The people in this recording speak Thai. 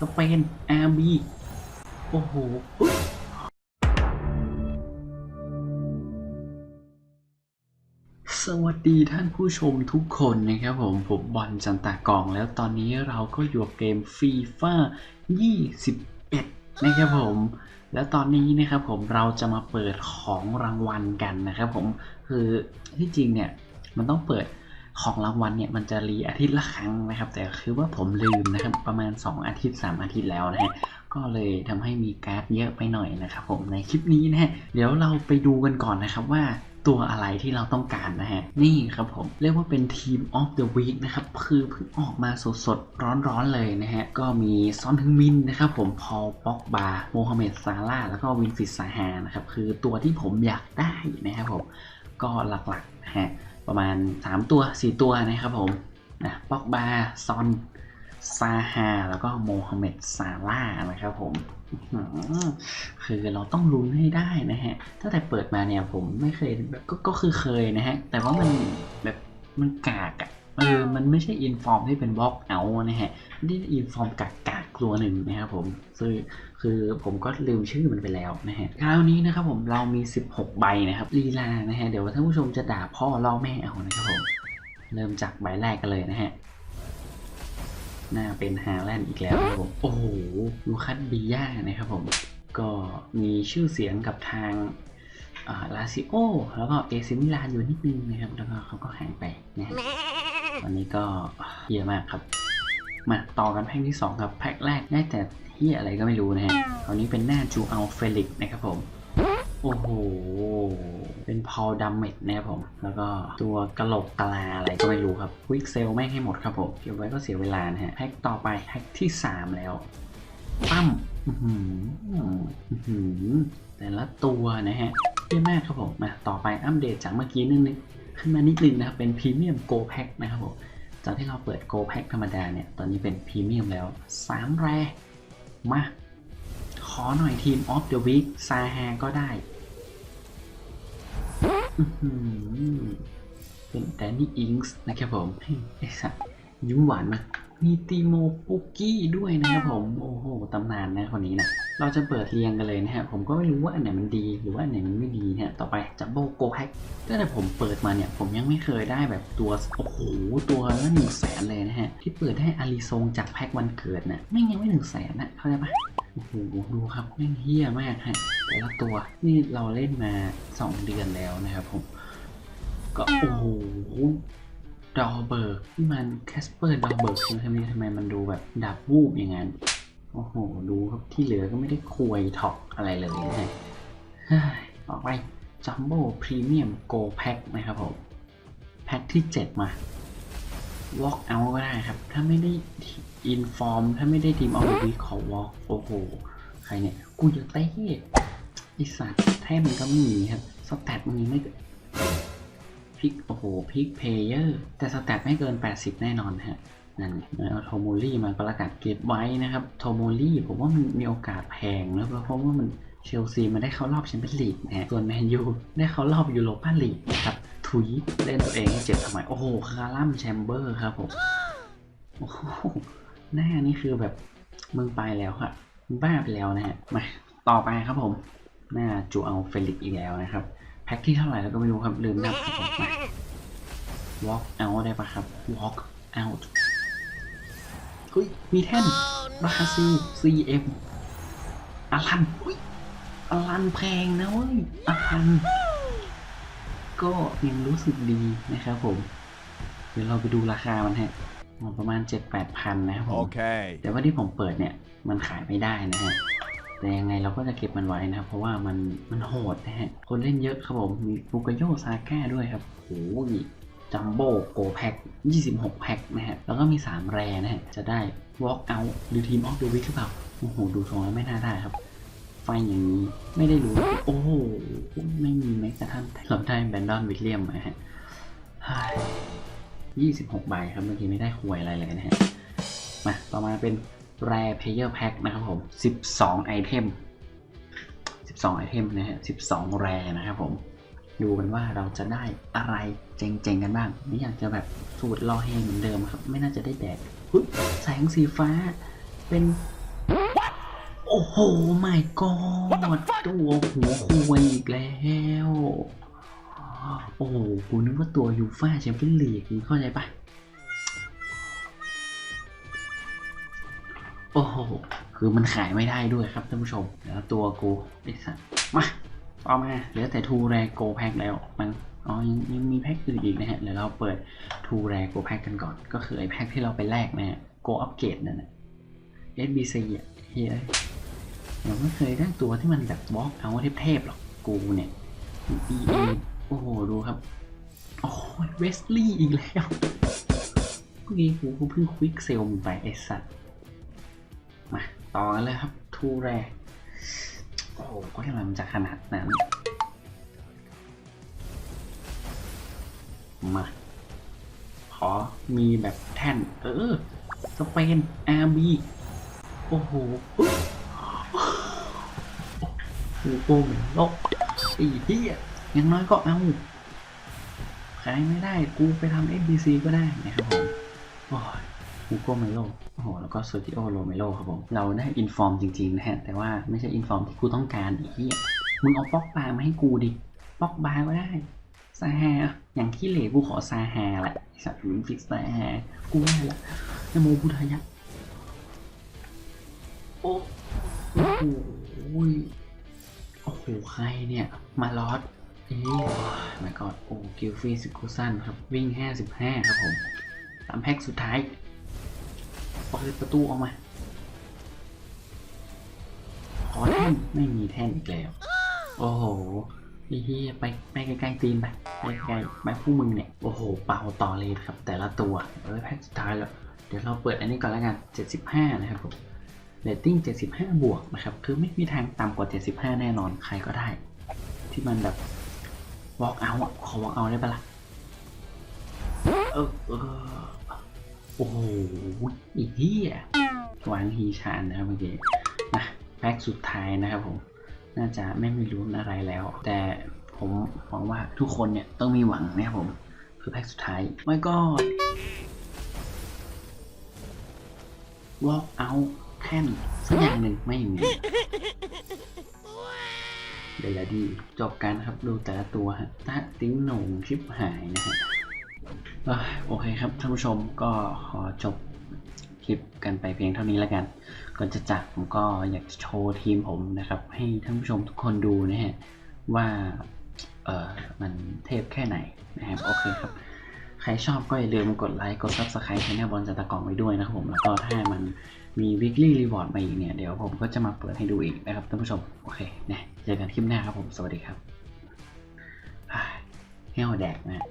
สเปนอาร์บีโอ้โหสวัสดีท่านผู้ชมทุกคนนะครับผม ผมบอลจันตากองแล้วตอนนี้เราก็อยู่กับเกมฟีฟ่า21 นะครับผม แล้วตอนนี้นะครับผมเราจะมาเปิดของรางวัลกันนะครับผม คือที่จริงเนี่ย มันต้องเปิด ของรางวัลเนี่ยมันจะรีอาทิตย์ละครั้งนะครับ แต่คือว่าผมลืมนะครับ ประมาณ 2 อาทิตย์ 3 อาทิตย์แล้วนะฮะก็เลยทำให้มีการ์ดเยอะไปหน่อยนะครับผมในคลิปนี้นะฮะเดี๋ยวเราไปดูกันก่อนนะครับว่าตัวอะไรที่เราต้องการนะฮะ นี่ครับผม เรียกว่าเป็นทีม of the week นะครับ คือเพิ่งออกมาสดๆ ร้อนๆเลยนะฮะ ก็มีซอนฮึงมินนะครับผม พอลป็อกบาโมฮัมเหม็ดซาร่าแล้วก็วินฟิตซาฮานะครับ คือตัวที่ผมอยากได้นะครับผม ก็หลักๆนะฮะ ประมาณ 3 ตัว 4 ตัวนะครับผมนะป็อกบาซอนซาฮาแล้วก็โมฮัมเหม็ดซาร่านะครับผมคือเราต้องลุ้นให้ได้นะฮะตั้งแต่เปิดมาเนี่ยผมไม่เคยแบบก็ก็คือเคยนะฮะ แต่ว่ามันแบบมันกากอะเออมันไม่ใช่อินฟอร์มที่เป็นบล็อกเอานะฮะนี่อินฟอร์มกากกา ตัวหนึ่งนะครับผมซึ่งคือผมก็ลืมชื่อมันไปแล้วนะฮะคราวนี้นะครับผมเรามี 16 ใบนะครับลีลานะฮะเดี๋ยวท่านผู้ชมจะด่าพ่อล่อแม่เอานะครับผมเริ่มจากใบแรกกันเลยนะฮะหน้าเป็นฮาแลนด์อีกแล้วนะครับผมโอ้โหลูคัสบีย่านะครับผมก็มีชื่อเสียงกับทางลาซิโอ แล้วก็เอซิมิลานอยู่นิดนึงนะครับ แล้วก็เขาก็หายไปนะฮะวันนี้ก็เฮียมากครับ มาต่อกันแพ็กที่2ครับแพ็กแรกได้แต่เฮียอะไรก็ไม่รู้นะฮะคราวนี้เป็นหน้าจูอัลเฟลิกนะครับผม โอ้โห เป็นพอลดัมเมดนะครับผม แล้วก็ตัวกระโหลกกลาอะไรก็ไม่รู้ครับวิกเซลแม่งให้หมดครับผมเก็บไว้ก็เสียเวลานะฮะแพ็กต่อไปแพ็กที่ 3 แล้วปั้มอื้อหืออื้อหือแต่ละตัวนะฮะเยี่ยมากครับผมมาต่อไปอัปเดตจากเมื่อกี้นิดนึงขึ้นมานิดนึงนะครับเป็นพรีเมียมโกแพ็กนะครับผม จากที่เราเปิดโกแพ็กธรรมดาเนี่ย ตอนนี้เป็นพรีเมียมแล้ว 3 แรมา ขอหน่อยทีมออฟเดอะวีคซาฮาก็ได้ เป็นแดนนี่อิงส์นะครับผมยไอ้สัสยิ้มหวานมาก มีตีโมปุกกี้ด้วยนะครับผมโอ้โหตำนานนะคนนี้นะเราจะเปิดเรียงกันเลยนะฮะผมก็ไม่รู้ว่าอันไหนมันดีหรือว่าอันไหนมันไม่ดีนะฮะต่อไปจับโบโกแพ็กตั้งแต่ผมเปิดมาเนี่ยผมยังไม่เคยได้แบบตัวโอ้โหตัวละหนึ่งแสนเลยนะฮะที่เปิดให้อาริซงจากแพ็กวันเกิดนะไม่งยังไม่หนึ่งแสนนะเข้าใจปะโอ้โหดูครับแม่งเฮี้ยมากฮะแต่ละตัวนี่เราเล่นมา 2 เดือนแล้วนะครับผม ก็โอ้โห ดอเบิร์กนี่มันแคสเปอร์ดอเบิร์กใช่ไหมทำไมทำไมมันดูแบบดับวูบอย่างนั้น โอ้โห ดูครับที่เหลือก็ไม่ได้คุยท็อกอะไรเลยนะฮะเฮ้ยต่อไปจัมโบ้พรีเมียมโกแพ็คนะครับผม แพ็คที่ 7 มา walk out ก็ได้ครับ ถ้าไม่ได้ inform ถ้าไม่ได้ทีมเอาวีขอ walk โอ้โห ใครเนี่ย กูจะเต้ไอสัตว์แท้มันก็ไม่มีครับ สแตทมันยังไม่ พิกโอ้โหพิกเพเยอร์แต่สแตทไม่เกิน 80 แน่นอนฮะนั่นเอาโทโมลี่มาประกาศเก็บไว้นะครับโทโมลี่ผมว่ามันมีโอกาสแพงนะเพราะว่ามันเชลซีมันได้เข้ารอบแชมเปี้ยนลีกนะฮะส่วนแมนยูได้เข้ารอบยูโรปาลีกนะครับถุยเล่นตัวเองให้เจ็บทำไม โอ้โหคารัมแชมเบอร์ครับผมโอ้โหหน้านี่คือแบบมึงไปแล้วค่ะมึงบ้าไปแล้วนะฮะมาต่อไปครับผมหน้าจูเอาเฟลิกอีกแล้วนะครับ แพ็คที่เท่าไหร่แล้วก็ไม่รู้ครับลืมนับครับผมมา walk out ได้ปะครับ walk out เฮ้ย มีแท่นบราซิล CM อลันอุ้ยอลันแพงนะเว้ยอลัน ก็ยังรู้สึกดีนะครับผม เดี๋ยวเราไปดูราคามันฮะอ๋อประมาณ 7-8พันนะครับผม Okay. แต่ว่าที่ผมเปิดเนี่ย มันขายไม่ได้นะฮะ แต่ยังไงเราก็จะเก็บมันไว้นะครับ เพราะว่ามันมันโหดนะฮะ คนเล่นเยอะครับผมมีฟูกโยซาก้าด้วยครับโอ้ยจัมโบ้โกแพ็ค26 แพ็คนะฮะ แล้วก็มี 3 แรนะฮะ จะได้ walk out หรือทีมออฟเดอะวิกหรือเปล่า โอ้โห ดูทรงแล้วไม่น่าได้ครับ ไฟอย่างนี้ไม่ได้รู้ โอ้โห ไม่มีแม้กระทั่งเราได้แบนดอนวิลเลียมนะฮะยี่สิบหกใบครับ เมื่อกี้ไม่ได้หวยอะไรเลยนะฮะ มา ต่อมาเป็น Rare Player Pack นะครับผม 12 ไอเทม 12 ไอเทมนะฮะ 12 แรนะครับผม ดูกันว่าเราจะได้อะไรเจ๋งๆกันบ้าง ไม่อยากจะแบบสูตรรอเฮงเหมือนเดิมครับ ไม่น่าจะได้แดกแสงสีฟ้าเป็น โอ้โหไม่กอดตัวหัวคุยอีกแล้ว โอ้โหกูนึกว่าตัวยูฟ่าแชมเปี้ยนลีกเข้าใจปะ โอ้โห คือมันขายไม่ได้ด้วยครับท่านผู้ชม แล้วตัวกูไอ้สัสมาเอามา เหลือแต่ทูแรโกแพ็กแล้ว มัน อ๋อ ยังยังมีแพ็กอื่นอีกนะฮะ เดี๋ยวเราเปิดทูแรโกแพ็กกันก่อน ก็คือไอ้แพ็กที่เราไปแลกนะฮะ โกอัปเกรดนั่นแหละ SBC อะเฮ้ยยังไม่เคยได้ตัวที่มันแบบบล็อกเอาเทพๆหรอก กูเนี่ย EA โอ้โห ดูครับ โอ้ยเวสลี่อีกแล้วเมื่อกี้กูเพิ่งควิกเซลมึงไปไอสัตว์ มาต่อกันเลยครับทูแรโอ้โหก็ทำไมมันจะขนาดนั้น มา ขอมีแบบแท่น เออ สเปน RB โอ้โหอุ๊ยโอ้โหเหมือนโลกอีเหี้ยอยังน้อยก็เอาขายไม่ได้กูไปทำ FBC ก็ได้นะครับผมโอ้ ฮูโกเมโลโอ้โห แล้วก็เซอร์กิโอโรเมโลครับผม เราได้อินฟอร์มจริงๆนะฮะ แต่ว่าไม่ใช่อินฟอร์มที่กูต้องการอีเหี้ยมึงเอาป๊อกบามาให้กูดิ ป๊อกบาก็ได้ ซาฮา อย่างขี้เหร่กูขอซาฮาแหละไอ้สัตว์ลิงฟิกซาฮา กูได้ละนโมพุทธายะ โอ้โหโอ้โห ใครเนี่ย มาลอสเอ้ยมาก่อดโอ้กิลฟี่ซิคูซันครับ วิ่ง 55 ครับผมสามแพ็กสุดท้าย เปิดประตูออกมาขอแท่นไม่มีแท่นอีกแล้ว โอ้โหไอ้เฮียไปไปไกลๆตีนไปไปไกลๆไปผู้มึงเนี่ย โอ้โห เป่าต่อเลยครับ แต่ละตัว เอ้ยแพ็กสุดท้ายแล้ว เดี๋ยวเราเปิดอันนี้ก่อนแล้วกัน 75 นะครับผมเรตติ้ง 75 บวกนะครับ คือไม่มีทางต่ำกว่า 75 แน่นอน ใครก็ได้ ที่มันแบบ walk out อะขอ walk out ได้ปะล่ะ เออเออ โอ้โหอีเหี้ยวางฮีชานนะครับเมื่อกี้นะแพ็กสุดท้ายนะครับผม น่าจะไม่มีลุ้นอะไรแล้ว แต่ผมหวังว่าทุกคนเนี่ยต้องมีหวังนะครับผม คือแพ็กสุดท้ายไม่ก็ walk out แท่นสักอย่างหนึ่งไม่มีเดี๋ยวละดีจบกันครับดูแต่ละตัวฮะตะติ้งหนงชิบหายนะฮะ โอเคครับท่านผู้ชมก็ขอจบคลิปกันไปเพียงเท่านี้แล้วกัน ก่อนจะจากผมก็อยากจะโชว์ทีมผมนะครับ ให้ท่านผู้ชมทุกคนดูนะฮะว่าเออมันเทพแค่ไหนนะครับโอเคครับ ใครชอบก็อย่าลืมกดไลค์กด subscribe ให้แนบอลจัตะกองไว้ด้วยนะครับผมแล้วก็ถ้ามันมี weekly reward มาอีกเนี่ย เดี๋ยวผมก็จะมาเปิดให้ดูอีกนะครับท่านผู้ชม โอเคนะเจอกันคลิปหน้าครับผม สวัสดีครับให้เอาแดกนะ